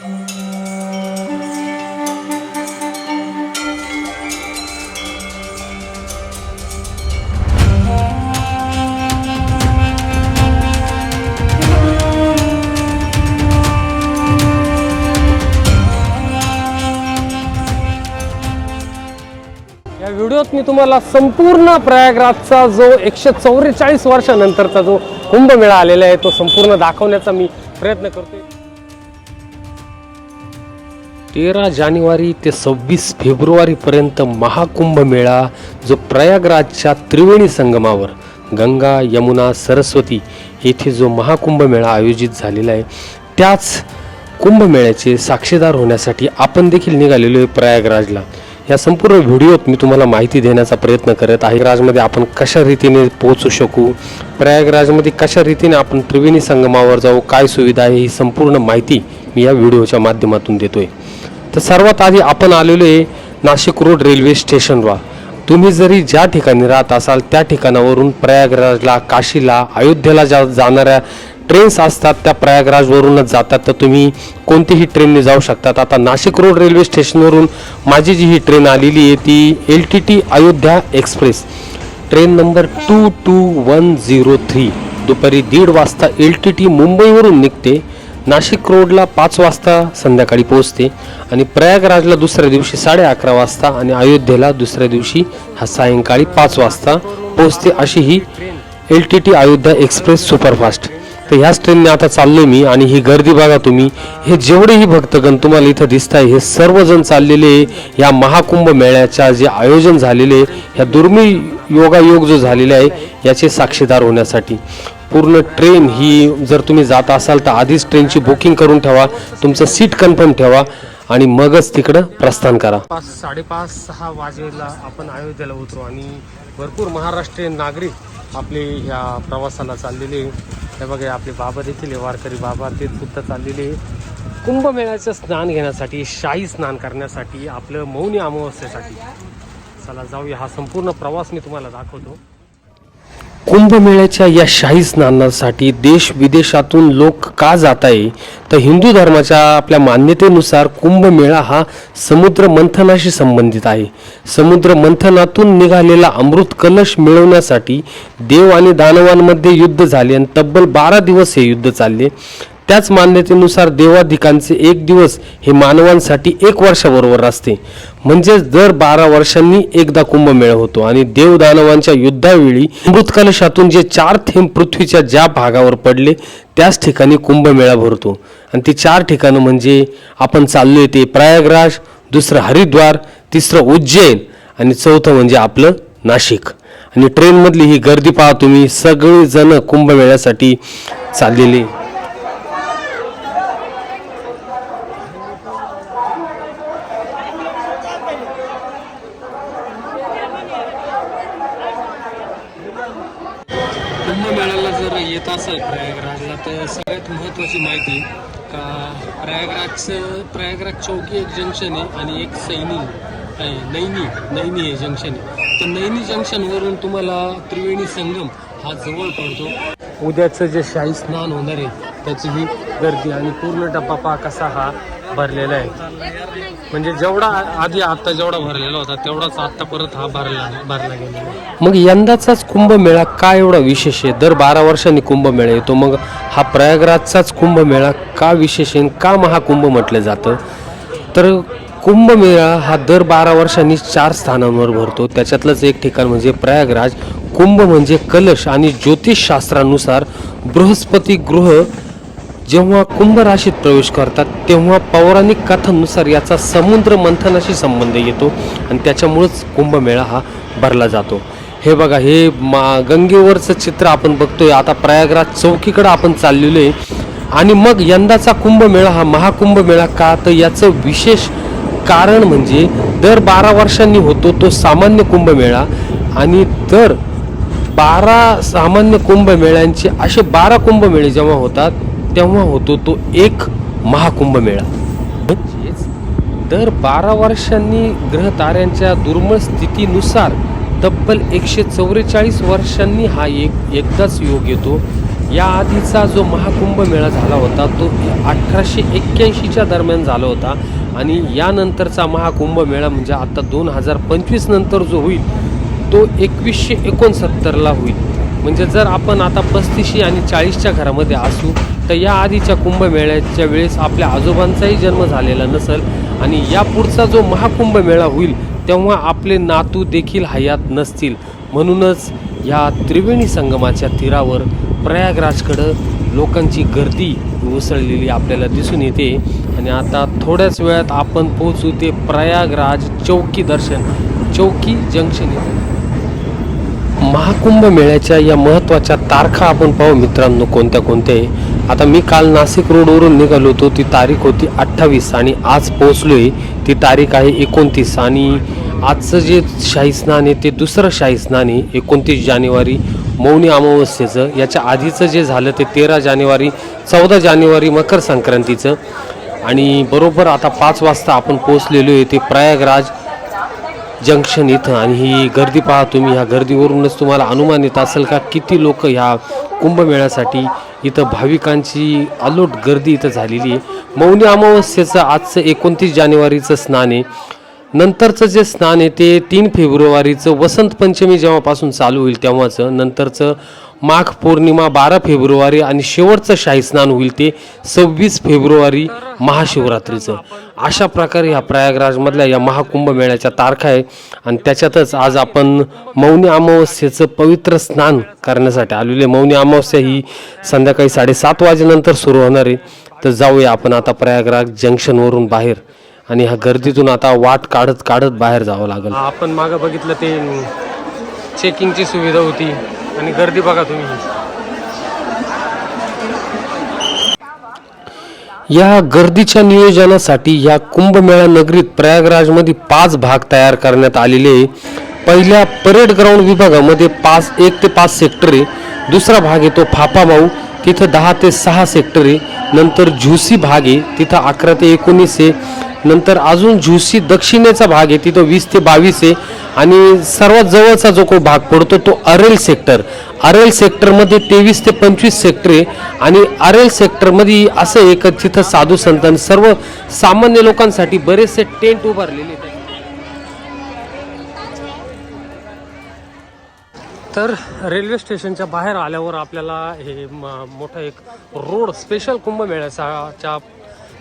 या व्हिडिओत मी तुम्हाला संपूर्ण प्रयागराजचा जो एकशे चौवेचाळीस वर्षानंतरचा जो कुंभमेळा आलेला आहे तो संपूर्ण दाखवण्याचा मी प्रयत्न करतोय. तेरा जानेवारी ते सव्वीस फेब्रुवारीपर्यंत महाकुंभ मेळा जो प्रयागराजच्या त्रिवेणी संगमावर गंगा यमुना सरस्वती येथे जो महाकुंभ मेळा आयोजित झालेला आहे त्याच कुंभमेळ्याचे साक्षीदार होण्यासाठी आपण देखील निघालेलो आहे प्रयागराजला. या संपूर्ण व्हिडिओत मी तुम्हाला माहिती देण्याचा प्रयत्न करत आहे. राजमध्ये आपण कशा रीतीने पोहोचू शकू? प्रयागराजमध्ये कशा रीतीने आपण त्रिवेणी संगमावर जाऊ? काय सुविधा आहे? ही संपूर्ण माहिती मी या व्हिडिओच्या माध्यमातून देतोय. तर सर्वात आधी आपण आलेलो आहे नाशिक रोड रेल्वे स्टेशनवर. तुम्ही जरी ज्या ठिकाणी राहत असाल त्या ठिकाणावरून प्रयागराजला काशीला अयोध्येला जा जाणाऱ्या ट्रेन्स असतात त्या प्रयागराजवरूनच जातात. तर तुम्ही कोणतीही ट्रेनने जाऊ शकतात. आता नाशिक रोड रेल्वे स्टेशनवरून माझी जी ही ट्रेन आलेली आहे ती L T T Ayodhya express. Train number two two one zero three दुपारी दीड वाजता एल टी टी मुंबईवरून निघते. नाशिक रोडला पाच वाजता संध्याकाळी पोहोचते आणि प्रयागराजला दुसऱ्या दिवशी साडे अकरा वाजता आणि अयोध्येला दुसऱ्या दिवशी हा सायंकाळी पाच वाजता पोहोचते अशी ही L T T Ayodhya express superfast. तर ह्याच ट्रेनने आता चाललो मी आणि ही गर्दी बघा तुम्ही हे जेवढेही भक्तगण तुम्हाला इथं दिसत आहे हे सर्वजण चाललेले या महाकुंभ मेळ्याच्या जे आयोजन झालेले ह्या दुर्मिळ योगायोग जो झालेला आहे याचे साक्षीदार होण्यासाठी. पूर्ण ट्रेन ही जर तुम्ही जात असाल तर आधीच ट्रेनची बुकिंग करून ठेवा तुमचं सीट कन्फर्म ठेवा आणि मगच तिकडं प्रस्थान करा. पाच साडेपाच सहा वाजेला आपण अयोध्येला उतरू आणि भरपूर महाराष्ट्रीयन नागरिक आपले ह्या प्रवासाला चाललेले हे बघा आपले बाबा देखील वारकरी बाबा ते सुद्धा चाललेले कुंभमेळ्याचं स्नान घेण्यासाठी शाही स्नान करण्यासाठी आपलं मौनी अमावस्येसाठी. चला जाऊया. हा संपूर्ण प्रवास मी तुम्हाला दाखवतो. कुंभमेळ्याच्या या शाही स्नानासाठी देश विदेशातून लोक का जात आहे तर हिंदू धर्माच्या आपल्या मान्यतेनुसार कुंभमेळा हा समुद्र मंथनाशी संबंधित आहे. समुद्र मंथनातून निघालेला अमृत कलश मिळवण्यासाठी देव आणि दानवांमध्ये युद्ध झाले आणि तब्बल बारा दिवस हे युद्ध चालले. त्याच मान्यतेनुसार देवाधिकांचे एक दिवस हे मानवांसाठी एक वर्षाबरोबर असते. म्हणजेच दर बारा वर्षांनी एकदा कुंभमेळा होतो आणि देवदानवांच्या युद्धावेळी अमृत कलशातून जे चार थेंब पृथ्वीच्या ज्या भागावर पडले त्याच ठिकाणी कुंभमेळा भरतो. आणि ती चार ठिकाणं म्हणजे आपण चाललोय ते प्रयागराज दुसरं हरिद्वार तिसरं उज्जैन आणि चौथं म्हणजे आपलं नाशिक. आणि ट्रेनमधली ही गर्दी पहा तुम्ही सगळेजण कुंभमेळ्यासाठी चाललेले कुंभमेळ्याला जर येत असेल प्रयागराजला तर सगळ्यात महत्त्वाची माहिती का प्रयागराजचं प्रयागराज चौकी एक जंक्शन आहे आणि एक सैनी आहे. नैनी नैनी हे जंक्शन आहे. तर नैनी जंक्शनवरून तुम्हाला त्रिवेणी संगम हा जवळ पडतो. उद्याचं जे शाही स्नान होणार आहे त्याची ही गर्दी आणि पूर्ण डब्बा पहा कसा हा भरलेला आहे. म्हणजे जेवढा आधी आता जेवढा भरलेला होता तेवढाच आता परत हा भरला भरला गेला मग यंदाचाच कुंभमेळा का एवढा विशेष आहे? दर बारा वर्षांनी कुंभमेळा येतो मग हा प्रयागराजचाच कुंभमेळा का विशेष आहे? का महाकुंभ म्हटलं जातं? तर कुंभमेळा हा दर बारा वर्षांनी चार स्थानांवर भरतो. त्याच्यातलंच एक ठिकाण म्हणजे प्रयागराज. कुंभ म्हणजे कलश आणि ज्योतिषशास्त्रानुसार बृहस्पती ग्रह जेव्हा कुंभ राशीत प्रवेश करतात तेव्हा पौराणिक कथांनुसार याचा समुद्र मंथनाशी संबंध येतो आणि त्याच्यामुळंच कुंभमेळा हा भरला जातो. हे बघा हे मा गंगेवरचं चित्र आपण बघतोय. आता प्रयागराज चौकीकडं आपण चाललेलो आहे. आणि मग यंदाचा कुंभमेळा हा महाकुंभमेळा का तर याचं विशेष कारण म्हणजे दर बारा वर्षांनी होतो तो सामान्य कुंभमेळा. आणि दर बारा सामान्य कुंभमेळ्यांचे असे बारा कुंभमेळे जेव्हा होतात तेव्हा होतो तो एक महाकुंभमेळा म्हणजेच दर बारा वर्षांनी ग्रह ताऱ्यांच्या दुर्मिळ स्थितीनुसार तब्बल एकशे चौवेचाळीस वर्षांनी हा एक एकदाच योग येतो. या आधीचा जो महाकुंभ मेळा झाला होता तो अठराशे एक्क्याऐंशीच्या दरम्यान झाला होता. आणि यानंतरचा महाकुंभ मेळा म्हणजे आता दोन हजार पंचवीस नंतर जो होईल तो एकवीसशे एकोणसत्तरला होईल. म्हणजे जर आपण आता पस्तीसशे आणि चाळीसच्या घरामध्ये असू तर या आधीच्या कुंभमेळ्याच्या वेळेस आपल्या आजोबांचाही जन्म झालेला नसेल आणि या पुढचा जो महाकुंभमेळा होईल तेव्हा आपले नातू देखील हयात नसतील. म्हणूनच या त्रिवेणी संगमाच्या तीरावर प्रयागराजकडं लोकांची गर्दी उसळलेली आपल्याला दिसून येते. आणि आता थोड्याच वेळात आपण पोहोचू ते प्रयागराज चौकी दर्शन चौकी जंक्शन येथे महाकुंभ मेळ्याच्या या महत्त्वाच्या तारखा आपण पाहू मित्रांनो कोणत्या कोणत्या आहे. आता मी काल नाशिक रोडवरून निघालो होतो. ती तारीख होती अठ्ठावीस आणि आज पोहोचलोय. ती तारीख आहे एकोणतीस आणि आजचं जे शाही स्नान आहे ते दुसरं शाही स्नान आहे एकोणतीस जानेवारी. मौनी अमावस्येचं. याच्या आधीचं जे झालं ते तेरा जानेवारी चौदा जानेवारी मकर संक्रांतीचं. आणि बरोबर आता पाच वाजता आपण पोहोचलेलो आहे ते प्रयागराज. जंक्शन इथं आणि ही गर्दी पहा तुम्ही ह्या गर्दीवरूनच तुम्हाला अनुमान येत असेल का किती लोक ह्या कुंभमेळ्यासाठी इथं भाविकांची अलोट गर्दी इथं झालेली आहे. मौनी अमावस्येचं आजचं एकोणतीस जानेवारीचं स्नान आहे. नंतरचं जे स्नान आहे ते तीन फेब्रुवारीचं वसंत पंचमी जेव्हापासून चालू होईल तेव्हाचं नंतरचं माघ पौर्णिमा बारा फेब्रुवारी आणि शेवटचं शाही स्नान होईल ते सव्वीस फेब्रुवारी महाशिवरात्रीचं. अशा प्रकारे ह्या प्रयागराजमधल्या या महाकुंभ मेळ्याच्या तारखा आहे. आणि त्याच्यातच आज आपण मौनी अमावस्येचं पवित्र स्नान करण्यासाठी आलेले मौनी अमावस्या ही संध्याकाळी साडेसात वाजेनंतर सुरू होणार आहे. तर जाऊया आपण आता प्रयागराज जंक्शनवरून बाहेर. आणि ह्या गर्दीतून आता वाट काढत काढत बाहेर जावं लागेल. आपण मागं बघितलं ते चेकिंगची सुविधा होती. आणि गर्दी बघा तुम्ही. या गर्दीच्या नियोजनासाठी या कुंभमेळा नगरीत प्रयागराजमध्ये पाच भाग तयार करण्यात आलेले आहे. पहिल्या परेड ग्राउंड विभागामध्ये पाच एक ते पाच सेक्टर आहे. दुसरा भाग आहे तो फाफामाऊ. तिथं दहा ते सहा सेक्टर आहे. नंतर झुसी भाग आहे. तिथं अकरा ते एकोणीस आहे. नंतर अजून झुसी दक्षिणेचा भाग आहे तिथं वीस ते बावीस आहे. आणि सर्वात जवळचा जो को भाग पडतो तो अरेल सेक्टर अरेल सेक्टरमध्ये तेवीस ते पंचवीस सेक्टर आहे. आणि अरेल सेक्टरमध्ये असं एक तिथं साधू संतान सर्व सामान्य लोकांसाठी बरेचसे टेंट उभारलेले आहेत. तर रेल्वे स्टेशनच्या बाहेर आल्यावर आपल्याला हे म- मोठा एक रोड स्पेशल कुंभमेळ्याचा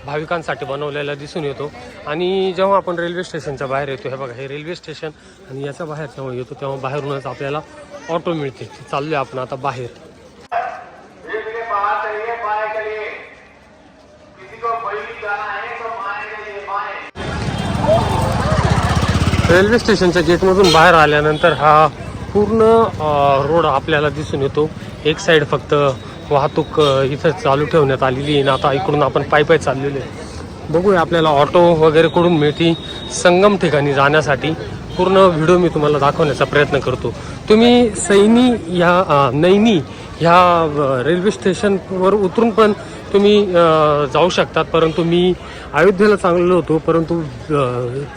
भाविकांसाठी बनवलेला दिसून येतो. आणि जेव्हा आपण रेल्वे स्टेशनच्या बाहेर येतो हे बघा हे रेल्वे स्टेशन आणि याच्या बाहेर जेव्हा येतो तेव्हा बाहेरूनच आपल्याला ऑटो मिळते. चाललोय आपण आता बाहेर. रेल्वे स्टेशनच्या गेटमधून बाहेर आल्यानंतर हा पूर्ण रोड आपल्याला दिसून येतो. एक साईड फक्त वाहतूक इथं चालू ठेवण्यात आलेली आहे. आता इकडून आपण पाय पाय चाललेलो आहे. बघूया आपल्याला ऑटो वगैरे कडून मिळते संगम ठिकाणी जाण्यासाठी. पूर्ण व्हिडिओ मी तुम्हाला दाखवण्याचा प्रयत्न करतो. तुम्ही सैनी ह्या नैनी ह्या रेल्वे स्टेशनवर उतरून पण तुम्ही जाऊ शकतात. परंतु मी अयोध्येला चांगलेलो होतो. परंतु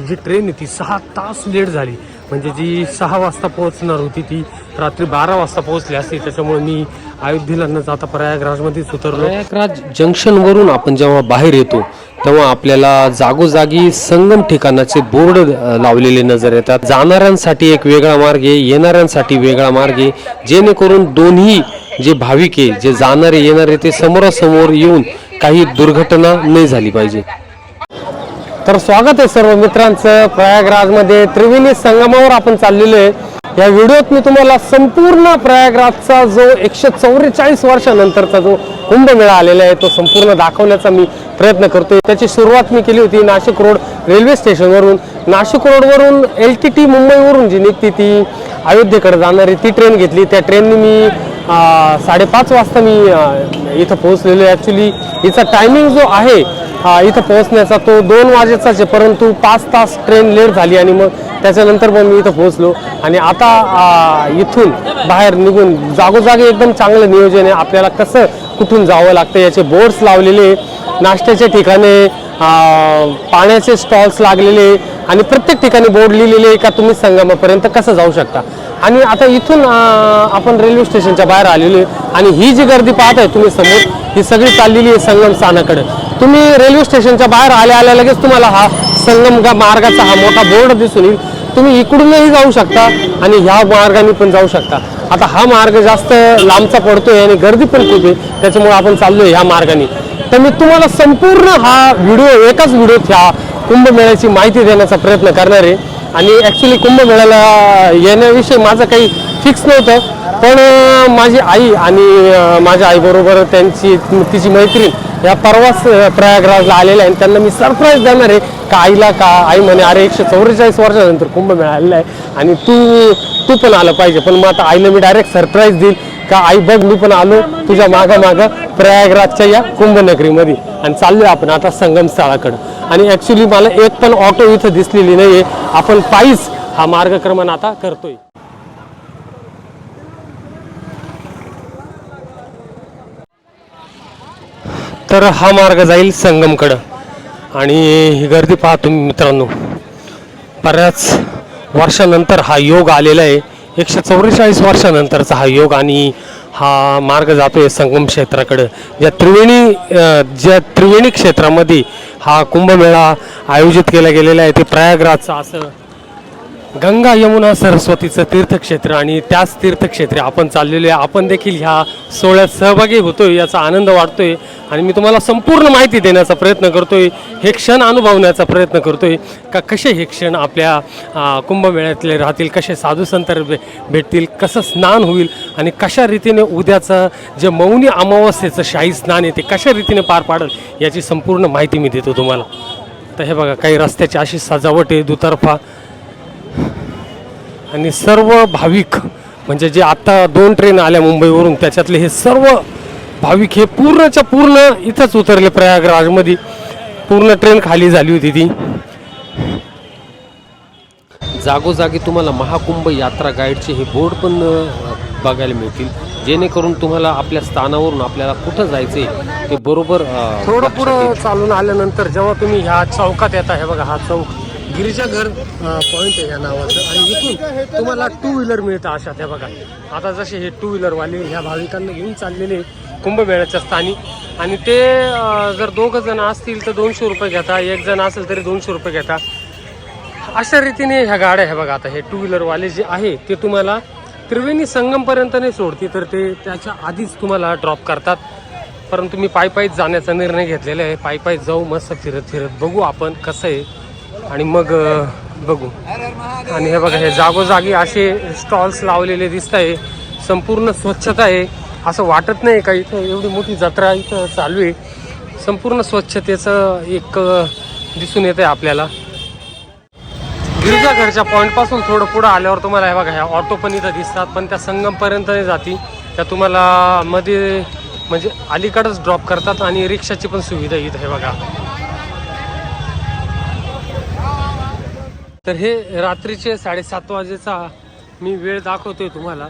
जी ट्रेन आहे ती सहा तास लेट झाली. म्हणजे जी सहा वाजता पोहोचणार होती ती रात्री बारा वाजता पोहोचली असती त्याच्यामुळे मी अयोध्येला न जाता प्रयागराजमध्येच उतरलो. प्रयागराज जंक्शनवरून आपण जेव्हा बाहेर येतो तेव्हा आपल्याला जागोजागी संगम ठिकाणाचे बोर्ड लावलेले नजर येतात. जाणाऱ्यांसाठी एक वेगळा मार्ग आहे येणाऱ्यांसाठी वेगळा मार्ग आहे जेणेकरून दोन्ही जे भाविक आहे जे जाणारे येणारे ते समोरासमोर येऊन काही दुर्घटना नाही झाली पाहिजे. तर स्वागत आहे सर्व मित्रांचं. प्रयागराजमध्ये त्रिवेणी संगमावर आपण चाललेलो आहे. या व्हिडिओत मी तुम्हाला संपूर्ण प्रयागराजचा जो एकशे चौवेचाळीस वर्षानंतरचा जो कुंभमेळा आलेला आहे तो संपूर्ण दाखवण्याचा मी प्रयत्न करतोय. त्याची सुरुवात मी केली होती नाशिक रोड रेल्वे स्टेशनवरून. नाशिक रोडवरून एल टी टी मुंबईवरून जी निघते ती अयोध्येकडे जाणारी ती ट्रेन घेतली. त्या ट्रेननी मी साडेपाच वाजता मी इथं पोहोचलेलो आहे. ॲक्च्युली हिचा टायमिंग जो आहे इथं पोहोचण्याचा तो दोन वाजेचाच आहे. परंतु पाच तास ट्रेन लेट झाली आणि मग त्याच्यानंतर पण मी इथं पोहोचलो. आणि आता इथून बाहेर निघून जागोजागी एकदम चांगलं नियोजन आहे. आपल्याला कसं कुठून जावं लागतं याचे बोर्ड्स लावलेले नाश्त्याच्या ठिकाणी पाण्याचे स्टॉल्स लागलेले आणि प्रत्येक ठिकाणी बोर्ड लिहिलेले का तुम्ही संगमापर्यंत कसं जाऊ शकता? आणि आता इथून आपण रेल्वे स्टेशनच्या बाहेर आलेलो आहे आणि ही जी गर्दी पाहत आहे तुम्ही समोर ही सगळी चाललेली आहे संगम स्थानाकडे तुम्ही रेल्वे स्टेशनच्या बाहेर आल्या आल्या लगेच तुम्हाला हा संगम मार्गाचा हा मोठा बोर्ड दिसून येईल. तुम्ही इकडूनही जाऊ शकता आणि ह्या मार्गाने पण जाऊ शकता. आता हा मार्ग जास्त लांबचा पडतोय आणि गर्दी पण खूप आहे त्याच्यामुळे आपण चाललोय ह्या मार्गाने. तर मी तुम्हाला संपूर्ण हा व्हिडिओ एकाच व्हिडिओत ह्या कुंभमेळ्याची माहिती देण्याचा प्रयत्न करणार आहे. आणि ॲक्च्युली कुंभमेळ्याला येण्याविषयी माझं काही फिक्स नव्हतं. पण माझी आई आणि माझ्या आईबरोबर त्यांची तिची मैत्रीण या परवाच प्रयागराजला आलेल्या आहे आणि त्यांना मी सरप्राईज देणार आहे का आईला का आई म्हणे अरे एकशे चौवेचाळीस वर्षानंतर कुंभमेळा आलेला आहे आणि तू तू पण आलं पाहिजे. पण मग आता आईला मी डायरेक्ट सरप्राईज देईल का आई बघ मी पण आलो तुझ्या मागं मागं प्रयागराजच्या या कुंभनगरीमध्ये. आणि चाललोय आपण आता संगम स्थळाकडं आणि ॲक्च्युली मला एक पण ऑटो इथं दिसलेली नाही आहे आपण पायीच हा मार्गक्रमण आता करतोय. तर हा मार्ग जाईल संगमकडं. आणि ही गर्दी पाहतो तुम्ही मित्रांनो. बऱ्याच वर्षानंतर हा योग आलेला आहे. एकशे चौवेचाळीस वर्षानंतरचा हा योग आणि हा मार्ग जातोय संगम क्षेत्राकडं. ज्या त्रिवेणी ज्या त्रिवेणी क्षेत्रामध्ये हा कुंभमेळा आयोजित केला गेलेला आहे ते प्रयागराजचं असं गंगा यमुना सरस्वतीचं तीर्थक्षेत्र आणि त्याच तीर्थक्षेत्री आपण चाललेलो आहे. आपण देखील ह्या सोहळ्यात सहभागी होतोय याचा आनंद वाटतोय आणि मी तुम्हाला संपूर्ण माहिती देण्याचा प्रयत्न करतोय हे क्षण अनुभवण्याचा प्रयत्न करतोय. का कसे हे क्षण आपल्या कुंभमेळ्यातले राहतील कसे साधू संत भे भेटतील कसं स्नान होईल आणि कशा रीतीने उद्याचं जे मौनी अमावस्येचं शाही स्नान आहे ते कशा रीतीने पार पाडल याची संपूर्ण माहिती मी देतो तुम्हाला. तर हे बघा काही रस्त्याची अशी सजावट आहे दुतर्फा. आणि सर्व भाविक म्हणजे जे आता दोन ट्रेन आल्या मुंबईवरून त्याच्यातले हे सर्व भाविक हे पूर्णच्या पूर्ण इथंच उतरले प्रयागराजमध्ये. पूर्ण ट्रेन खाली झाली होती ती. जागोजागी तुम्हाला महाकुंभ यात्रा गाईडचे हे बोर्ड पण बघायला मिळतील. जेणेकरून तुम्हाला आपल्या स्थानावरून आपल्याला कुठं जायचे ते बरोबर थोडं पुढं चालून आल्यानंतर जेव्हा तुम्ही ह्या चौकात येता हे बघा हा चौक. गिरिजाघर पॉईंट आहे या नावाचं. आणि इथून तुम्हाला टू व्हीलर मिळतं अशा त्या बघा. आता जसे हे टू व्हीलरवाले ह्या भाविकांना घेऊन चाललेले कुंभमेळ्याच्या स्थानी. आणि ते जर दोघं जण असतील तर दोनशे रुपये घेता. एक जण असेल तरी दोनशे रुपये घेता. अशा रीतीने ह्या गाड्या ह्या बघा आता हे टू व्हीलरवाले जे आहे ते तुम्हाला त्रिवेणी संगमपर्यंत नाही सोडते तर ते त्याच्या आधीच तुम्हाला ड्रॉप करतात. परंतु मी पायी पायीच जाण्याचा निर्णय घेतलेला आहे. पायी पायी जाऊ मस्त फिरत फिरत बघू आपण कसं आहे. आणि मग बघू. आणि हे बघा हे जागोजागी असे स्टॉल्स लावलेले दिसत आहे संपूर्ण स्वच्छता आहे. असं वाटत नाही का इथं एवढी मोठी जत्रा इथं चालू आहे. संपूर्ण स्वच्छतेचं एक दिसून येत आहे आपल्याला. गिरजाघरच्या पॉईंटपासून थोडं पुढं आल्यावर तुम्हाला हे बघा ह्या ऑटो पण इथं दिसतात पण त्या संगमपर्यंत नाही जाती. त्या तुम्हाला मध्ये म्हणजे अलीकडंच ड्रॉप करतात आणि रिक्षाची पण सुविधा इथं हे बघा. तर हे रात्रीचे साडेसात वाजेचा मी वेळ दाखवतोय तुम्हाला.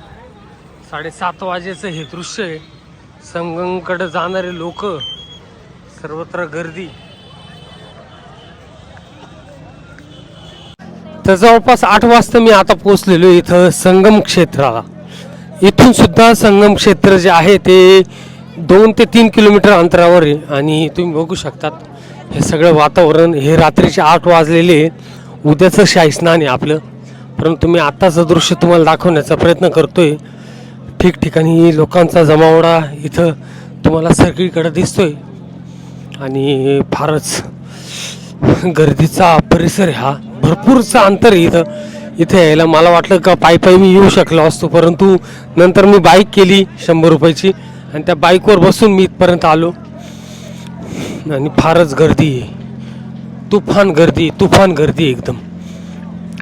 साडेसात वाजेचं हे दृश्य आहे. संगमकडे जाणारे लोक सर्वत्र गर्दी. तर जवळपास आठ वाजता मी आता पोहोचलेलो आहे इथं संगम क्षेत्राला. इथून सुद्धा संगम क्षेत्र जे आहे ते दोन ते तीन किलोमीटर अंतरावर आहे. आणि तुम्ही बघू शकतात हे सगळं वातावरण हे रात्रीचे आठ वाजलेले आहे. उद्याचं शाही स्नान आहे आपलं. परंतु मी आत्ताचं दृश्य तुम्हाला दाखवण्याचा प्रयत्न करतोय. ठिकठिकाणी लोकांचा जमावडा इथं तुम्हाला सगळीकडे दिसतोय. आणि फारच गर्दीचा परिसर हा. भरपूरचा अंतर आहे इथं. इथे यायला मला वाटलं का पायी पायी मी येऊ शकलो असतो. परंतु नंतर मी बाईक केली शंभर रुपयाची. आणि त्या बाईकवर बसून मी इथपर्यंत आलो. आणि फारच गर्दी आहे. तुफान गर्दी तुफान गर्दी एकदम.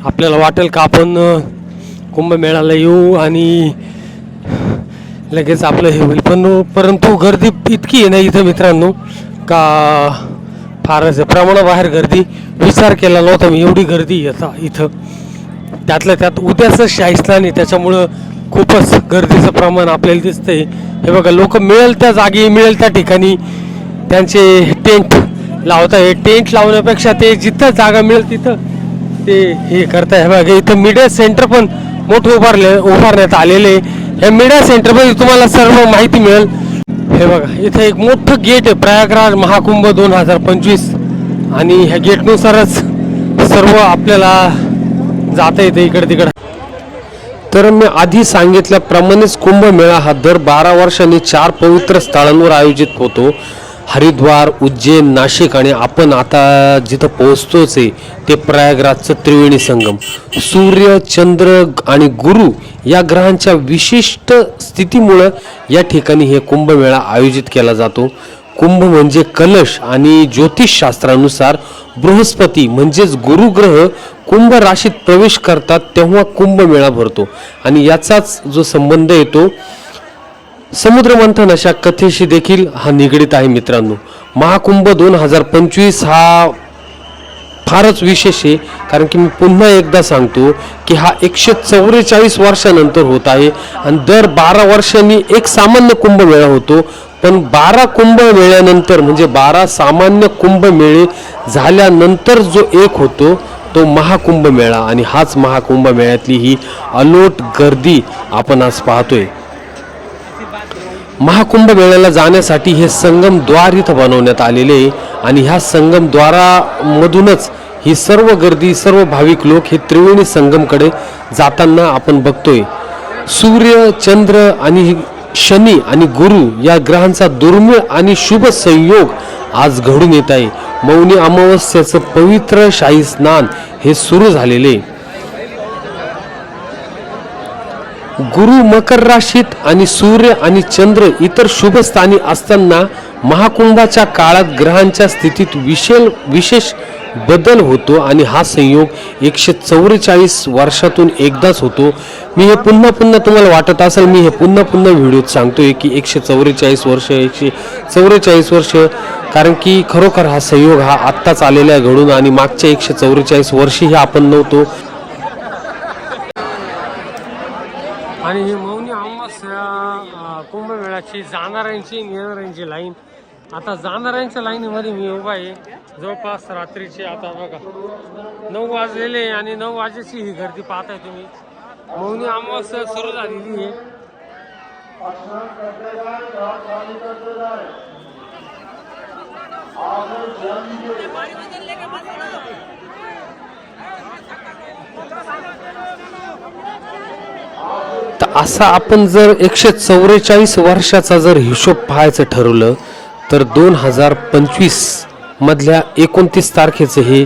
आपल्याला वाटेल का आपण कुंभमेळ्याला येऊ आणि लगेच आपलं हे होईल. पण परंतु गर्दी इतकी आहे ना इथं मित्रांनो का फारच आहे. प्रमाणाबाहेर गर्दी विचार केला नव्हता मी. एवढी गर्दी येता इथं. त्यातल्या त्यात उद्याचं शाहीस्नान आहे त्याच्यामुळं खूपच गर्दीचं प्रमाण आपल्याला दिसतंय. हे बघा लोक मिळेल त्या जागी मिळेल त्या ठिकाणी. त्यांचे टेंट लावता हे टेंट लावण्यापेक्षा ते जिथं जागा मिळेल तिथं ते हे करताय. हे बघा इथं मीडिया सेंटर पण मोठं उभारले उभारण्यात आलेले. ह्या मीडिया सेंटरमध्ये तुम्हाला सर्व माहिती मिळेल. हे बघा इथे एक मोठं गेट आहे प्रयागराज महाकुंभ दोन हजार पंचवीस. आणि ह्या गेटनुसारच सर्व आपल्याला जाता येते इकडे तिकडं. तर मी आधी सांगितल्याप्रमाणेच कुंभमेळा हा दर बारा वर्षांनी चार पवित्र स्थळांवर आयोजित होतो. हरिद्वार उज्जैन नाशिक आणि आपण आता जिथं पोहोचतोच आहे ते प्रयागराजचं त्रिवेणी संगम. सूर्य चंद्र आणि गुरु या ग्रहांच्या विशिष्ट स्थितीमुळं या ठिकाणी हे कुंभमेळा आयोजित केला जातो. कुंभ म्हणजे कलश आणि ज्योतिषशास्त्रानुसार बृहस्पती म्हणजेच गुरुग्रह कुंभ राशीत प्रवेश करतात तेव्हा कुंभमेळा भरतो. आणि याचाच जो संबंध येतो समुद्रमंथन अशा कथेशी देखील हा निगडीत आहे मित्रांनो. महाकुंभ दोन हजार पंचवीस हा फारच विशेष आहे. कारण की मी पुन्हा एकदा सांगतो की हा एकशे चौवेचाळीस वर्षानंतर होत आहे आणि दर बारा वर्षांनी एक सामान्य कुंभमेळा होतो. पण बारा कुंभमेळ्यानंतर म्हणजे बारा सामान्य कुंभमेळे झाल्यानंतर जो एक होतो तो महाकुंभमेळा. आणि हाच महाकुंभमेळ्यातली ही अलोट गर्दी आपण आज पाहतोय. महाकुंभ मेळ्याला जाण्यासाठी हे संगम द्वार इथं बनवण्यात आलेले आहे. आणि ह्या संगम द्वारामधूनच ही सर्व गर्दी सर्व भाविक लोक हे त्रिवेणी संगमकडे जाताना आपण बघतोय. सूर्य चंद्र आणि शनी आणि गुरु या ग्रहांचा दुर्मिळ आणि शुभ संयोग आज घडून येत आहे. मौनी अमावस्याचं पवित्र शाही स्नान हे सुरू झालेले आहे. गुरु मकर राशीत आणि सूर्य आणि चंद्र इतर शुभ स्थानी असताना महाकुंभाच्या काळात ग्रहांच्या स्थितीत विशेष विशेष बदल होतो आणि हा संयोग एकशे चौवेचाळीस वर्षातून एकदाच होतो. मी हे पुन्हा पुन्हा तुम्हाला वाटत असेल मी हे पुन्हा पुन्हा व्हिडिओत सांगतोय की एकशे चौवेचाळीस वर्ष एकशे चौवेचाळीस वर्ष कारण की खरोखर हा संयोग हा आत्ताच आलेला आहे घडून आणि मागच्या एकशे चौवेचाळीस वर्षीही आपण नव्हतो. आणि ही मौनी अम्मास अं, कुंभमेळ्याची जाणाऱ्यांची येणाऱ्यांची लाईन. आता जाणाऱ्यांच्या लाईनीमध्ये मी उभा आहे. जवळपास रात्रीची आता बघा नऊ वाजलेले आहे आणि नऊ वाजेची ही गर्दी पाहताय तुम्ही. मौनी अमावस्या सुरू झालेली आहे. तर असा आपण जर एकशे चौवेचाळीस वर्षाचा जर हिशोब पाहायचं ठरवलं तर दोन हजार पंचवीसमधल्या एकोणतीस तारखेचं हे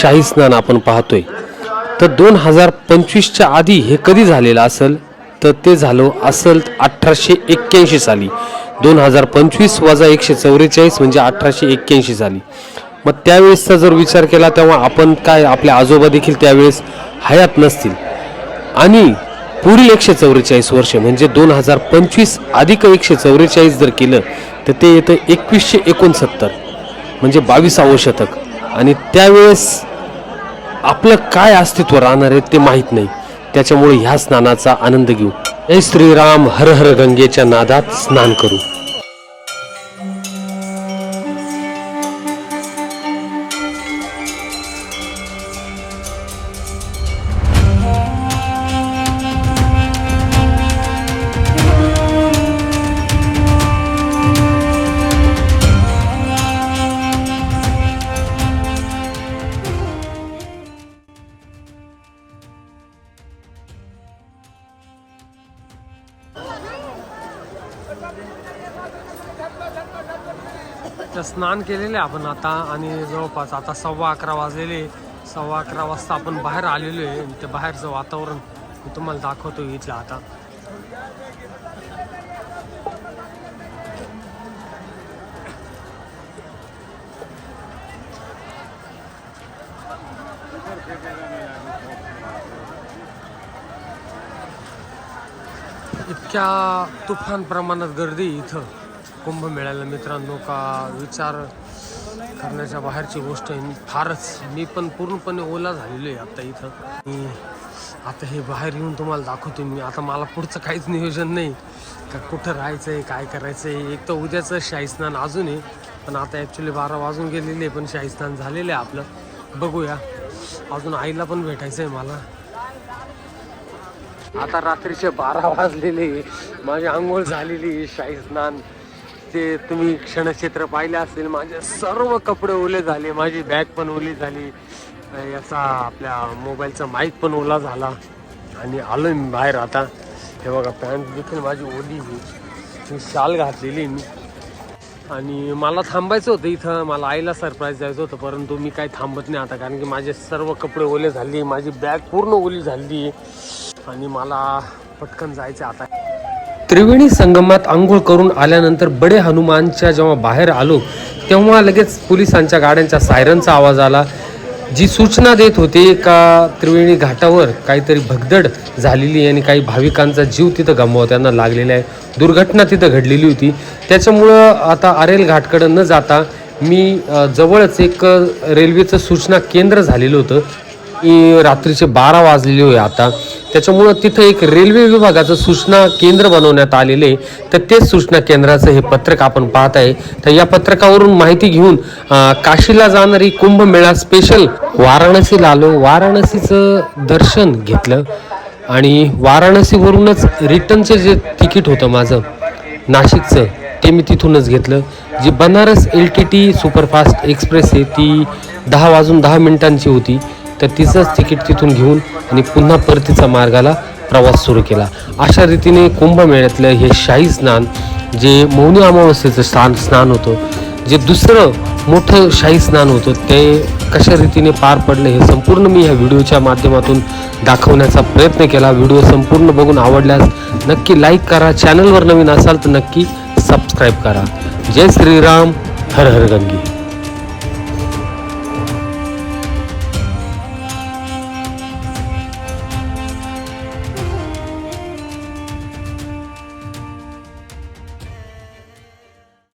शाही स्नान आपण पाहतोय. तर दोन हजार पंचवीसच्या आधी हे कधी झालेलं असेल? तर ते झालं असेल अठराशे एक्क्याऐंशी साली. दोन हजार पंचवीस वजा एकशे चौवेचाळीस म्हणजे अठराशे एक्क्याऐंशी साली. मग त्यावेळेसचा जर विचार केला तेव्हा आपण काय आपल्या आजोबा देखील त्यावेळेस हयात नसतील. आणि पुढील एकशे चौवेचाळीस वर्ष म्हणजे दोन हजार पंचवीस अधिक एकशे चौवेचाळीस जर केलं तर ते येतं एकवीसशे एकोणसत्तर म्हणजे बावीसावं शतक. आणि त्यावेळेस आपलं काय अस्तित्व राहणार आहे ते माहीत नाही. त्याच्यामुळे ह्या स्नानाचा आनंद घेऊ. जय श्रीराम हर हर गंगेच्या नादात स्नान करू. स्नान केलेले आपण आता आणि जवळपास आता सव्वा अकरा वाजलेले सव्वा अकरा वाजता आपण बाहेर आलेलो आहे. आणि ते बाहेरचं वातावरण मी तुम्हाला दाखवतो इथलं आता. इतक्या तुफान प्रमाणात गर्दी इथं. कुंभमेळ्याला मित्रांनो का विचार करण्याच्या बाहेरची गोष्ट आहे. फारच मी पण पूर्णपणे ओला झालेलो आहे आता इथं. मी आता हे बाहेर येऊन तुम्हाला दाखवतो मी. आता मला पुढचं काहीच नियोजन नाही. का कुठं राहायचं आहे काय करायचं आहे एक तर उद्याचं शाहीस्नान अजून आहे. पण आता ॲक्च्युली बारा वाजून गेलेले आहे पण शाहीस्नान झालेलं आहे आपलं. बघूया. अजून आईला पण भेटायचं आहे मला. आता रात्रीचे बारा वाजलेले माझी आंघोळ झालेली शाही स्नान ते तुम्ही क्षणक्षेत्र पाहिले असेल माझे सर्व कपडे ओले झाले माझी बॅग पण ओली झाली याचा आपल्या मोबाईलचा माईक पण ओला झाला आणि आलो मी बाहेर आता. हे बघा पॅन्ट देखील माझी ओली मी मी शाल घातलेली मी. आणि मला थांबायचं होतं इथं मला आईला सरप्राईज द्यायचं होतं परंतु मी काही थांबत नाही आता कारण की माझे सर्व कपडे ओले झाले माझी बॅग पूर्ण ओली झाली आणि मला पटकन जायचं आता. त्रिवेणी संगमात आंघोळ करून आल्यानंतर बडे हनुमानच्या जेव्हा बाहेर आलो तेव्हा लगेच पोलिसांच्या गाड्यांच्या सायरनचा आवाज आला. जी सूचना देत होते का त्रिवेणी घाटावर काहीतरी भगदड झालेली आहे आणि काही भाविकांचा जीव तिथं गमवावा त्यांना लागलेला आहे. दुर्घटना तिथं घडलेली होती. त्याच्यामुळं आता आरेल घाटकडं न जाता मी जवळच एक रेल्वेचं सूचना केंद्र झालेलं होतं. रात्रीचे बारा वाजलेले होते आता. त्याच्यामुळं तिथं एक रेल्वे विभागाचं सूचना केंद्र बनवण्यात आलेले आहे. तर तेच सूचना केंद्राचं हे पत्रक आपण पाहत आहे. तर या पत्रकावरून माहिती घेऊन काशीला जाणारी कुंभमेळा स्पेशल वाराणसीला आलो. वाराणसीचं दर्शन घेतलं. आणि वाराणसीवरूनच रिटर्नचं जे तिकीट होतं माझं नाशिकचं ते मी तिथूनच घेतलं. जी Banaras L T T superfast express आहे ती दहा वाजून दहा मिनिटांची होती. तर तिचंच तिकीट तिथून घेऊन आणि पुन्हा परतीचा मार्गाला प्रवास सुरू केला. अशा रीतीने कुंभमेळ्यातलं हे शाही स्नान जे मौनी अमावस्येचं स्नान स्नान होतं जे दुसरं मोठं शाही स्नान होतं ते कशा रीतीने पार पडलं हे संपूर्ण मी ह्या व्हिडिओच्या माध्यमातून दाखवण्याचा प्रयत्न केला. व्हिडिओ संपूर्ण बघून आवडल्यास नक्की लाईक करा. चॅनलवर नवीन असाल तर नक्की सबस्क्राईब करा. जय श्रीराम. हर हर गंगी.